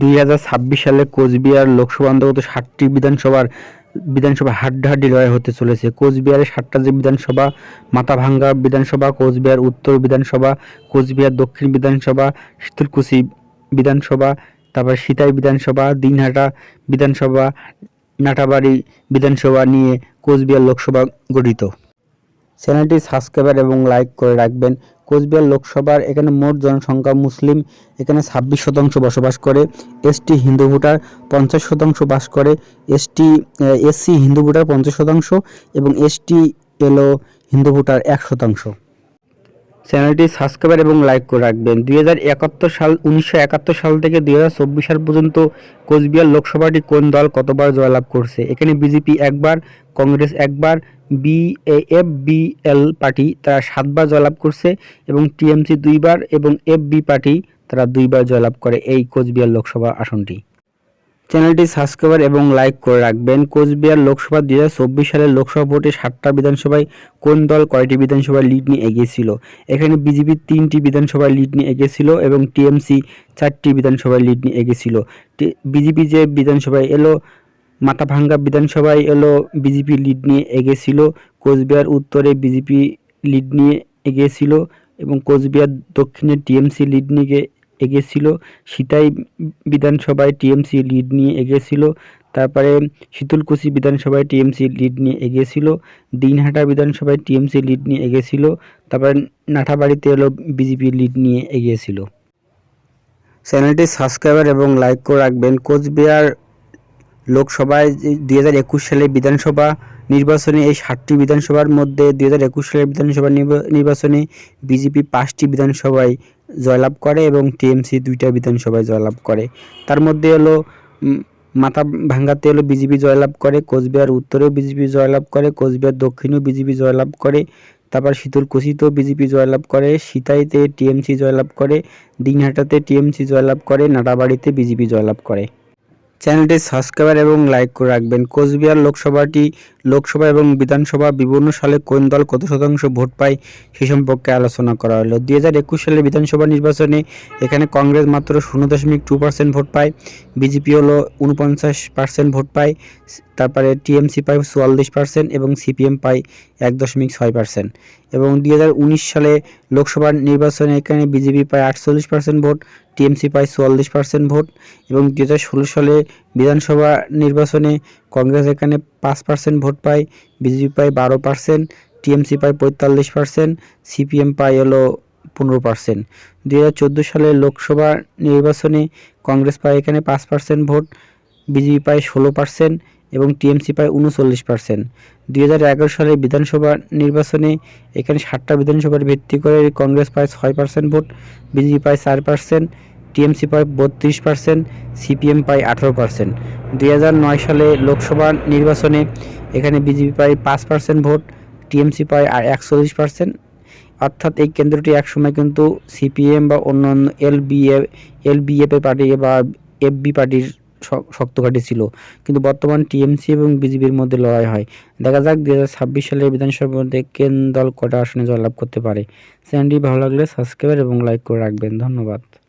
দুই হাজার ছাব্বিশ সালে কোচবিহার লোকসভা অন্তর্গত ষাটটি বিধানসভার বিধানসভা হাড্ডাহাড্ডি লড়াই হতে চলেছে। কোচবিহারের সাতটা যে বিধানসভা, মাথাভাঙ্গা বিধানসভা, কোচবিহার উত্তর বিধানসভা, কোচবিহার দক্ষিণ বিধানসভা, শীতলকুচি বিধানসভা, তারপর সিতাই বিধানসভা, দিনহাটা বিধানসভা, নাটাবাড়ি বিধানসভা নিয়ে কোচবিহার লোকসভা গঠিত। চ্যানেলটি সাবস্ক্রাইবার এবং লাইক করে রাখবেন। কোচবিহার লোকসভার এখানে মোট জনসংখ্যা মুসলিম, এখানে ছাব্বিশ শতাংশ বসবাস করে। এসটি হিন্দু ভোটার পঞ্চাশ শতাংশ বাস করে। এসটি এসসি হিন্দু ভোটার পঞ্চাশ শতাংশ এবং এসটি এলো হিন্দু ভোটার এক শতাংশ। চ্যানেলটি সাবস্ক্রাইবার এবং লাইক করে রাখবেন। দুই হাজার একাত্তর সাল, উনিশশো একাত্তর সাল থেকে দুই হাজার চব্বিশ সাল পর্যন্ত কোচবিহার লোকসভাটি কোন দল কতবার জয়লাভ করছে? এখানে বিজেপি একবার কংগ্রেস একবার বিএফ বিএল পার্টি তারা সাতবার জয়লাভ করছে এবং টিএমসি দুইবার এবং এফ বি পার্টি তারা দুইবার জয়লাভ করে এই কোচবিহার লোকসভা আসনটি। চ্যানেলটি সাবস্ক্রাইবার এবং লাইক করে রাখবেন। কোচবিহার লোকসভা দুই চব্বিশ সালের লোকসভা ভোটে সাতটা বিধানসভায় কোন দল কয়টি বিধানসভায় লিড নিয়ে এগিয়েছিল? এখানে বিজেপি তিনটি বিধানসভায় লিড নিয়ে এগিয়েছিল এবং টিএমসি চারটি বিধানসভায় লিড নিয়ে এগিয়েছিল। বিজেপি যে বিধানসভায় এলো মাথাভাঙ্গা বিধানসভায় এলো বিজেপি লিড নিয়ে এগিয়েছিল কোচবিহার উত্তরে বিজেপি লিড নিয়ে এগিয়েছিল এবং কোচবিহার দক্ষিণে টিএমসি লিড নিয়ে এগিয়েছিল সিতাই বিধানসভায় টিএমসি লিড নিয়ে এগিয়েছিল তারপরে শীতলকুচি বিধানসভায় টিএমসি লিড নিয়ে এগিয়েছিল দিনহাটা বিধানসভায় টিএমসি লিড নিয়ে এগিয়েছিল তারপরে নাঠাবাড়িতে এলো বিজেপি লিড নিয়ে এগিয়েছিল চ্যানেলটি সাবস্ক্রাইবার এবং লাইক করে রাখবেন। কোচবিহার লোকসভায় দুই হাজার একুশ সালে বিধানসভা নির্বাচনে এই ষাটটি বিধানসভার মধ্যে দুই হাজার একুশ সালের বিধানসভা নির্বাচনে বিজেপি পাঁচটি বিধানসভায় জয়লাভ করে এবং টিএমসি দুইটা বিধানসভায় জয়লাভ করে। তার মধ্যে হলো মাথা ভাঙ্গাতে হলো বিজেপি জয়লাভ করে, কোচবিহার উত্তরেও বিজেপি জয়লাভ করে, কোচবিহার দক্ষিণেও বিজেপি জয়লাভ করে, তারপর শীতলকুচিতেও বিজেপি জয়লাভ করে, সিতাইতে টিএমসি জয়লাভ করে, দিনহাটাতে টিএমসি জয়লাভ করে, নাটাবাড়িতে বিজেপি জয়লাভ করে। চ্যানেলটি সাবস্ক্রাইবার এবং লাইক করে রাখবেন। কোচবিহার লোকসভাটি লোকসভা এবং বিধানসভা বিভিন্ন সালে কোন দল কত শতাংশ ভোট পায় সে সম্পর্কে আলোচনা করা হলো। দুই হাজার একুশ সালে বিধানসভা নির্বাচনে এখানে কংগ্রেস মাত্র শূন্য দশমিক টু পার্সেন্ট ভোট পায়, বিজেপি হলো উনপঞ্চাশ পার্সেন্ট ভোট পায়, তারপরে টিএমসি পায় চুয়াল্লিশ পার্সেন্ট এবং সিপিএম পায় এক দশমিক ছয় পার্সেন্ট এবং দুই হাজার উনিশ সালে লোকসভা নির্বাচনে এখানে বিজেপি পায় আটচল্লিশ পার্সেন্ট ভোট টিএমসি পায় চুয়াল্লিশ পার্সেন্ট ভোট এবং দু হাজার ষোলো সালে বিধানসভা নির্বাচনে কংগ্রেস এখানে পাঁচ পার্সেন্ট ভোট পায়, বিজেপি পায় বারো পার্সেন্ট টিএমসি পায় পঁয়তাল্লিশ পার্সেন্ট সিপিএম পায় হলো পনেরো পার্সেন্ট দুই হাজার চোদ্দ সালে লোকসভা নির্বাচনে কংগ্রেস পায় এখানে পাঁচ পার্সেন্ট ভোট, বিজেপি পায় ষোলো পার্সেন্ট এবং টিএমসি পায় উনচল্লিশ পার্সেন্ট। দুই হাজার এগারো সালে বিধানসভা নির্বাচনে এখানে সাতটা বিধানসভার ভিত্তি করে কংগ্রেস পায় ছয় পার্সেন্ট ভোট, বিজেপি পায় চার পার্সেন্ট, টিএমসি পায় বত্রিশ পার্সেন্ট, সিপিএম পায় আঠারো পার্সেন্ট। দুই হাজার নয় সালে লোকসভা নির্বাচনে এখানে বিজেপি পায় পাঁচ পার্সেন্ট ভোট, টিএমসি পায় একচল্লিশ পার্সেন্ট। অর্থাৎ এই কেন্দ্রটি একসময় কিন্তু সিপিএম বা অন্যান্য এল বিএ এল বিএফ পার্টি বা এফবি পার্টির শক্ত ঘাঁটি ছিল। কিন্তু বর্তমান টিএমসি এবং বিজেপির মধ্যে লড়াই হয়। দেখা যাক দু হাজার ছাব্বিশ সালের বিধানসভার মধ্যে কেন দল কটা আসনে জয়লাভ করতে পারে। চ্যানেলটি ভালো লাগলে সাবস্ক্রাইব এবং লাইক করে রাখবেন। ধন্যবাদ।